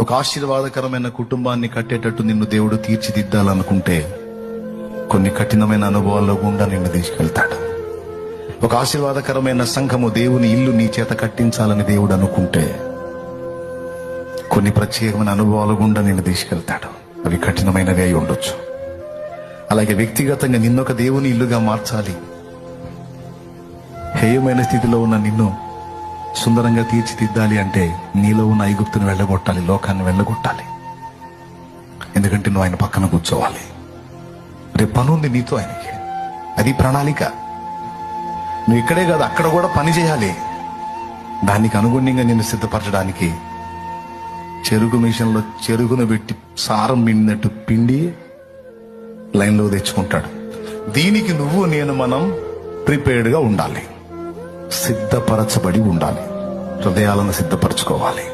ఒక ఆశీర్వాదకరమైన కుటుంబాన్ని కట్టేటట్టు నిన్ను దేవుడు తీర్చిదిద్దాలనుకుంటే కొన్ని కఠినమైన అనుభవాల్లో గుండా నిన్ను తీసుకెళ్తాడు. ఒక ఆశీర్వాదకరమైన సంఘము దేవుని ఇల్లు నీ చేత కట్టించాలని దేవుడు అనుకుంటే కొన్ని ప్రత్యేకమైన అనుభవాల గుండా నిన్ను తీసుకెళ్తాడు. అవి కఠినమైనవి అయి ఉండొచ్చు. అలాగే వ్యక్తిగతంగా నిన్నొక దేవుని ఇల్లుగా మార్చాలి. హేయమైన స్థితిలో ఉన్న నిన్ను సుందరంగా తీర్చిదిద్దాలి అంటే నీలో ఉన్న ఐగుప్తుని వెళ్ళగొట్టాలి లోకాన్ని వెళ్ళగొట్టాలి. ఎందుకంటే నువ్వు ఆయన పక్కన కూర్చోవాలి. రేపు పని ఉంది నీతో ఆయనకి. అది ప్రణాళిక. నువ్వు ఇక్కడే కాదు అక్కడ కూడా పని చేయాలి. దానికి అనుగుణ్యంగా నిన్ను సిద్ధపరచడానికి చెరుకు మిషన్లో చెరుకును పెట్టి సారం పిండినట్టు పిండి లైన్లో తెచ్చుకుంటాడు. దీనికి నువ్వు నేను మనం ప్రిపేర్డ్గా ఉండాలి. సిద్ధపరచబడి ఉండాలి. హృదయాలను సిద్ధపరచుకోవాలి.